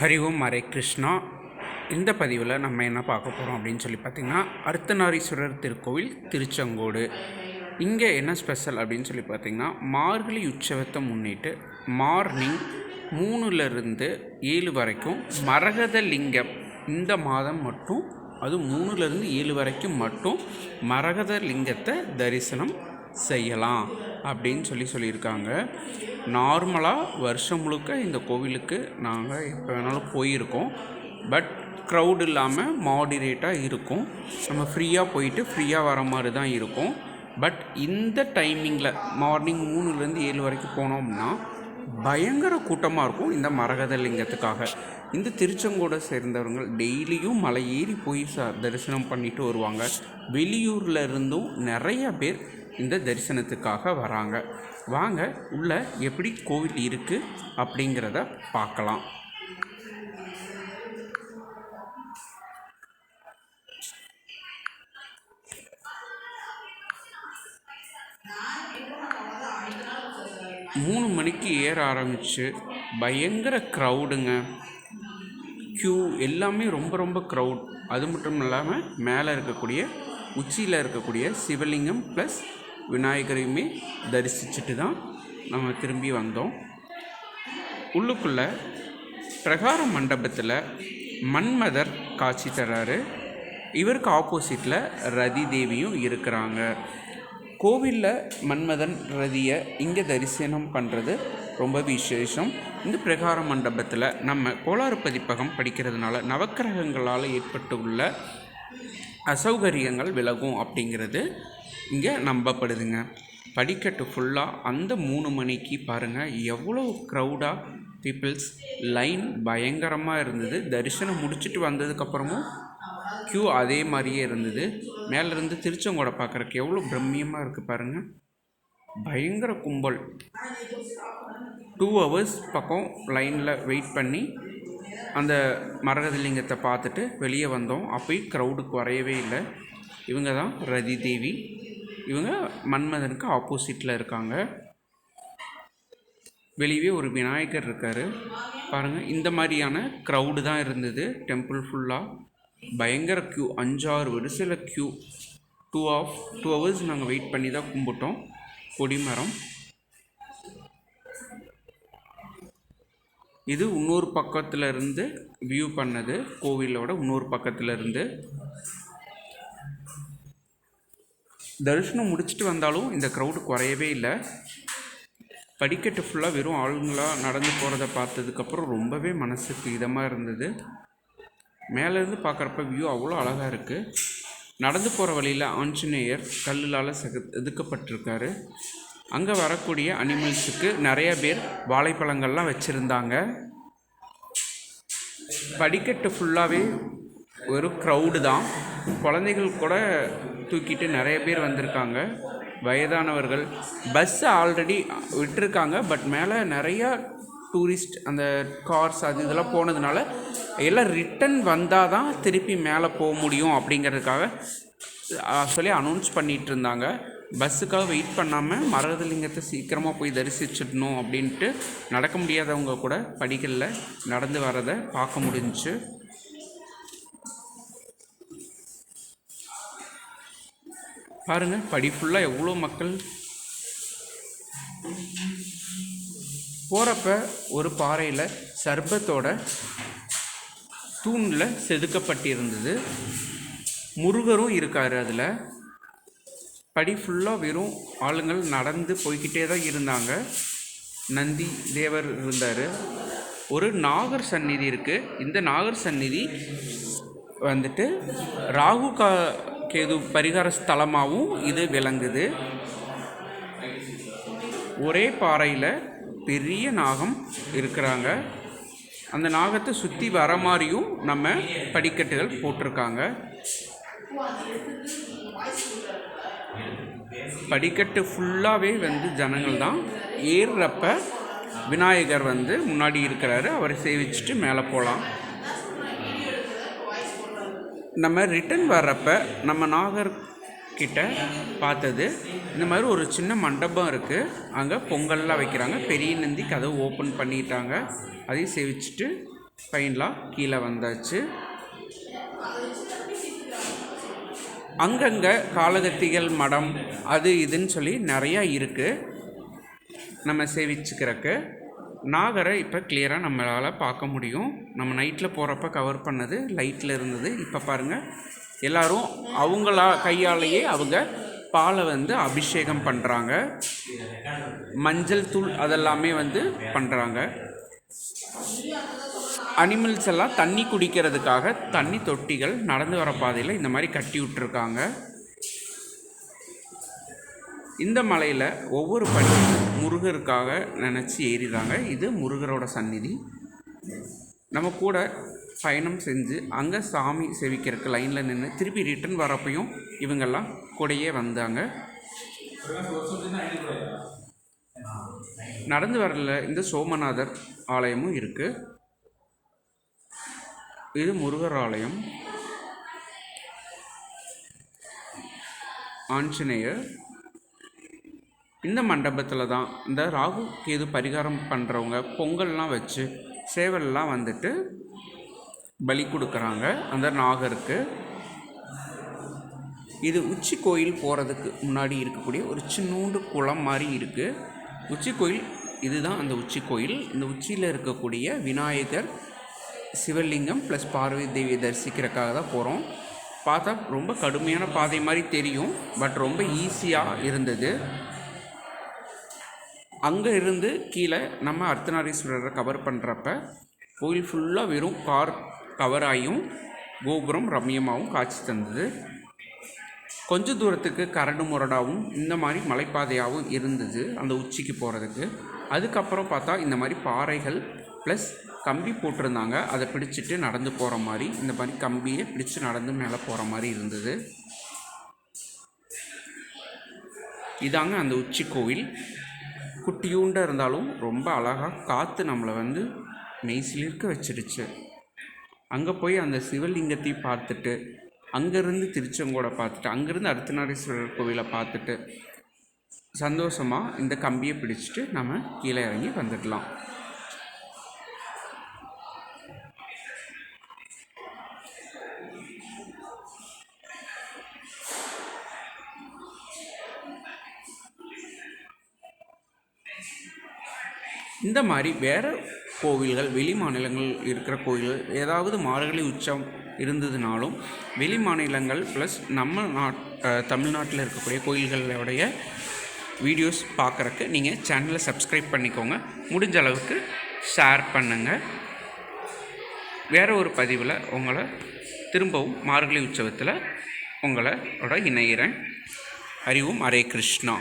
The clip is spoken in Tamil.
ஹரி ஓம் ஹரே கிருஷ்ணா. இந்த பதிவில் நம்ம என்ன பார்க்க போகிறோம் அப்படின்னு சொல்லி பார்த்திங்கன்னா அர்த்தநாரீஸ்வரர் திருக்கோவில் திருச்செங்கோடு. இங்கே என்ன ஸ்பெஷல் அப்படின்னு சொல்லி பார்த்திங்கன்னா மார்கழி உற்சவத்தை முன்னிட்டு மார்னிங் மூணுலேருந்து ஏழு வரைக்கும் மரகத லிங்கம் இந்த மாதம் மட்டும் அது மூணுலேருந்து ஏழு வரைக்கும் மட்டும் மரகத லிங்கத்தை தரிசனம் செய்யலாம் அப்படின்னு சொல்லி சொல்லியிருக்காங்க. நார்மலாக வருஷம் முழுக்க இந்த கோவிலுக்கு நாங்கள் எப்போ வேணாலும் போயிருக்கோம். பட் க்ரௌட் இல்லாமல் மாடிரேட்டாக இருக்கும். நம்ம ஃப்ரீயாக போயிட்டு ஃப்ரீயாக வர மாதிரி தான் இருக்கும். பட் இந்த டைமிங்கில் மார்னிங் மூணுலேருந்து ஏழு வரைக்கும் போனோம்னா பயங்கர கூட்டமாக இருக்கும் இந்த மரகத லிங்கத்துக்காக இந்த திருச்செங்கோடை சேர்ந்தவங்க டெய்லியும் மலை ஏறி போய் ச தரிசனம் பண்ணிட்டு வருவாங்க. வெளியூரில் இருந்தும் நிறைய பேர் இந்த தரிசனத்துக்காக வராங்க. வாங்க உள்ள எப்படி கோவில் இருக்குது அப்படிங்கிறத பார்க்கலாம். மூணு மணிக்கு ஏற ஆரம்பிச்சு பயங்கர க்ரௌடுங்க க்யூ எல்லாமே ரொம்ப ரொம்ப க்ரௌட் அது மட்டும் இல்லாமல் மேலே இருக்கக்கூடிய உச்சியில் இருக்கக்கூடிய சிவலிங்கம் ப்ளஸ் விநாயகரையுமே தரிசிச்சுட்டு தான் நம்ம திரும்பி வந்தோம். உள்ளுக்குள்ளே பிரகார மண்டபத்தில் மன்மதர் காட்சி தராரு. இவருக்கு ஆப்போசிட்டில் ரதி தேவியும் இருக்கிறாங்க. கோவிலில் மன்மதன் ரதியை இங்கே தரிசனம் பண்ணுறது ரொம்ப விசேஷம். இந்த பிரகார மண்டபத்தில் நம்ம கோளாறு பதிப்பகம் படிக்கிறதுனால நவக்கிரகங்களால் ஏற்பட்டுள்ள அசௌகரியங்கள் விலகும் அப்படிங்கிறது இங்கே நம்பப்படுதுங்க. படிக்கட்டு ஃபுல்லாக அந்த மூணு மணிக்கு பாருங்கள் எவ்வளோ க்ரௌடாக பீப்புள்ஸ் லைன் பயங்கரமாக இருந்தது. தரிசனம் முடிச்சுட்டு வந்ததுக்கப்புறமும் க்யூ அதே மாதிரியே இருந்தது. மேலேருந்து திருச்செங்கோடை பார்க்குறக்கு எவ்வளோ பிரம்மியமாக இருக்குது பாருங்கள் பயங்கர கும்பல். டூ ஹவர்ஸ் பக்கம் லைனில் வெயிட் பண்ணி அந்த மரகதலிங்கத்தை பார்த்துட்டு வெளியே வந்தோம். அப்போயும் க்ரௌடு குறையவே இல்லை. இவங்க தான் ரதி தேவி. இவங்க மன்மதனுக்கு ஆப்போசிட்டில் இருக்காங்க. வெளியே ஒரு விநாயகர் இருக்கார். பாருங்கள் இந்த மாதிரியான க்ரௌடு தான் இருந்தது. டெம்பிள் ஃபுல்லாக பயங்கர க்யூ அஞ்சாறு வரிசையில் queue two of two hours நாங்கள் வெயிட் பண்ணி தான் கும்பிட்டோம். கொடிமரம் இது இன்னொரு பக்கத்தில் இருந்து வியூ பண்ணது. கோவிலோட இன்னொரு பக்கத்தில் இருந்து. தரிசனம் முடிச்சுட்டு வந்தாலும் இந்த க்ரௌடு குறையவே இல்லை. படிக்கட்டு ஃபுல்லாக வெறும் ஆளுங்களாக நடந்து போகிறத பார்த்ததுக்கப்புறம் ரொம்பவே மனசுக்கு இதமாக இருந்தது. மேலேருந்து பார்க்குறப்ப வியூ அவ்வளோ அழகாக இருக்குது நடந்து போகிற வழியில் ஆஞ்சநேயர் கல்லால் செக செதுக்கப்பட்டிருக்காரு. அங்கே வரக்கூடிய அனிமல்ஸுக்கு நிறைய பேர் வாழைப்பழங்கள்லாம் வச்சுருந்தாங்க. படிக்கட்டு ஃபுல்லாகவே ஒரு க்ரௌடு தான். குழந்தைகள் கூட தூக்கிட்டு நிறைய பேர் வந்திருக்காங்க. வயதானவர்கள். பஸ்ஸை ஆல்ரெடி விட்டுருக்காங்க. பட் மேலே நிறையா டூரிஸ்ட் அந்த கார்ஸ் அது இதெல்லாம் போனதுனால எல்லாம் ரிட்டன் வந்தால் தான் திருப்பி மேலே போக முடியும் அப்படிங்கிறதுக்காக சொல்லி அனௌன்ஸ் பண்ணிகிட்டு இருந்தாங்க. பஸ்ஸுக்காக வெயிட் பண்ணாமல் மரதலிங்கத்தை சீக்கிரமாக போய் தரிசிச்சிடணும் அப்படின்ட்டு நடக்க முடியாதவங்க கூட படிக்கலில் நடந்து வரதை பார்க்க முடிஞ்சுச்சு. பாருங்க படி ஃபுல்லாக எவ்வளோ மக்கள் போகிறப்ப ஒரு பாறையில் சர்பத்தோட தூணில் செதுக்கப்பட்டிருந்தது. முருகரும் இருக்கார் அதில். படி ஃபுல்லாக வெறும் ஆளுங்கள் நடந்து போய்கிட்டே தான் இருந்தாங்க. நந்தி தேவர் இருந்தார். ஒரு நாகர் சந்நிதி இருக்குது இந்த நாகர் சந்நிதி வந்துட்டு ராகு கா கேது பரிகார ஸ்தலமாகவும் இது விளங்குது. ஒரே பாறையில் பெரிய நாகம் இருக்கிறாங்க. அந்த நாகத்தை சுற்றி வர மாதிரியும் நம்ம படிக்கட்டுகள் போட்டிருக்காங்க. படிக்கட்டு ஃபுல்லாகவே வந்து ஜனங்கள் தான். ஏறுறப்ப விநாயகர் வந்து முன்னாடி இருக்கிறாரு. அவரை சேவிச்சுட்டு மேலே போகலாம். நம்ம ரிட்டன் வர்றப்ப நம்ம நாகர் கிட்ட பார்த்தது இந்த மாதிரி ஒரு சின்ன மண்டபம் இருக்குது அங்கே பொங்கல்லாம் வைக்கிறாங்க. பெரிய நந்தி கதவு ஓப்பன் பண்ணிட்டாங்க. அதையும் சேவிச்சுட்டு ஃபைனலாக கீழே வந்தாச்சு. அங்கங்கே காலகத்திகள் மடம் அது இதுன்னு சொல்லி நிறையா இருக்குது நம்ம சேவிச்சுக்கிறக்கு. நாகரை இப்போ கிளியராக நம்மளால் பார்க்க முடியும். நம்ம நைட்டில் போகிறப்ப கவர் பண்ணது லைட்டில் இருந்தது. இப்போ பாருங்கள் எல்லாரும் அவங்களா கையாலேயே அவங்க பாலை வந்து அபிஷேகம் பண்ணுறாங்க மஞ்சள் தூள் அதெல்லாமே வந்து பண்ணுறாங்க அனிமல்ஸ் எல்லாம் தண்ணி குடிக்கிறதுக்காக தண்ணி தொட்டிகள் நடந்து வர பாதையில் இந்த மாதிரி கட்டி விட்டுருக்காங்க. இந்த மலையில் ஒவ்வொரு படி முருகருக்காக நினச்சி ஏறிடுறாங்க. இது முருகரோட சந்நிதி. நம்ம கூட பயணம் செஞ்சு அங்கே சாமி சேவிக்கிறதுக்கு லைனில் நின்று திருப்பி ரிட்டர்ன் வரப்பையும் இவங்கெல்லாம் கூடையே வந்தாங்க. நடந்து வரல இந்த சோமநாதர் ஆலயமும் இருக்குது இது முருகர் ஆலயம். ஆஞ்சநேயர் இந்த மண்டபத்தில் தான் இந்த ராகு கேது பரிகாரம் பண்ணுறவங்க பொங்கல்லாம் வச்சு சேவல்லாம் வந்துட்டு பலி கொடுக்குறாங்க. அந்த நாகருக்கு. இது உச்சி கோயில் போகிறதுக்கு முன்னாடி இருக்கக்கூடிய ஒரு சின்னூண்டு குளம் மாதிரி இருக்குது உச்சி கோயில் இதுதான் அந்த உச்சி கோயில். இந்த உச்சியில் இருக்கக்கூடிய விநாயகர் சிவலிங்கம் ப்ளஸ் பார்வதி தேவியை தரிசிக்கிறதுக்காக தான் போகிறோம் பார்த்தா ரொம்ப கடுமையான பாதை மாதிரி தெரியும் பட் ரொம்ப ஈஸியாக இருந்தது. அங்கே இருந்து கீழே நம்ம அர்த்தநாரீஸ்வரரை கவர் பண்ணுறப்ப கோயில் ஃபுல்லாக வெறும் கார் கவர் ஆகியும் கோபுரம் ரம்மியமாகவும் காட்சி தந்தது. கொஞ்ச தூரத்துக்கு கரடு முரடாகவும் இந்த மாதிரி மலைப்பாதையாகவும் இருந்தது அந்த உச்சிக்கு போகிறதுக்கு அதுக்கப்புறம் பார்த்தா இந்த மாதிரி பாறைகள் ப்ளஸ் கம்பி போட்டிருந்தாங்க. அதை பிடிச்சிட்டு நடந்து போகிற மாதிரி இந்த மாதிரி கம்பியை பிடிச்சு நடந்து மேலே போகிற மாதிரி இருந்தது. இதாங்க அந்த உச்சி கோவில். குட்டியூண்டாக இருந்தாலும் ரொம்ப அழகாக காற்று நம்மளை வந்து மெய்சிலிருக்க வச்சிருச்சு அங்கே போய் அந்த சிவலிங்கத்தையும் பார்த்துட்டு அங்கேருந்து திருச்செங்கோடை பார்த்துட்டு அங்கேருந்து அர்த்தநாரீஸ்வரர் கோவிலை பார்த்துட்டு சந்தோஷமாக இந்த கம்பியை பிடிச்சிட்டு நம்ம கீழே இறங்கி வந்துடலாம். இந்த மாதிரி வேறு கோவில்கள் வெளி மாநிலங்கள் இருக்கிற கோவில்கள் ஏதாவது மார்கழி உச்சம் இருந்ததுனாலும் வெளி மாநிலங்கள் ப்ளஸ் நம்ம நாட் தமிழ்நாட்டில் இருக்கக்கூடிய கோயில்களுடைய வீடியோஸ் பார்க்குறக்கு நீங்கள் சேனலை சப்ஸ்கிரைப் பண்ணிக்கோங்க. முடிஞ்ச அளவுக்கு ஷேர் பண்ணுங்கள் வேறு ஒரு பதிவில் உங்களை திரும்பவும் மார்கழி உற்சவத்தில் உங்களோட இணையிறேன். அறிவும் ஹரே கிருஷ்ணா.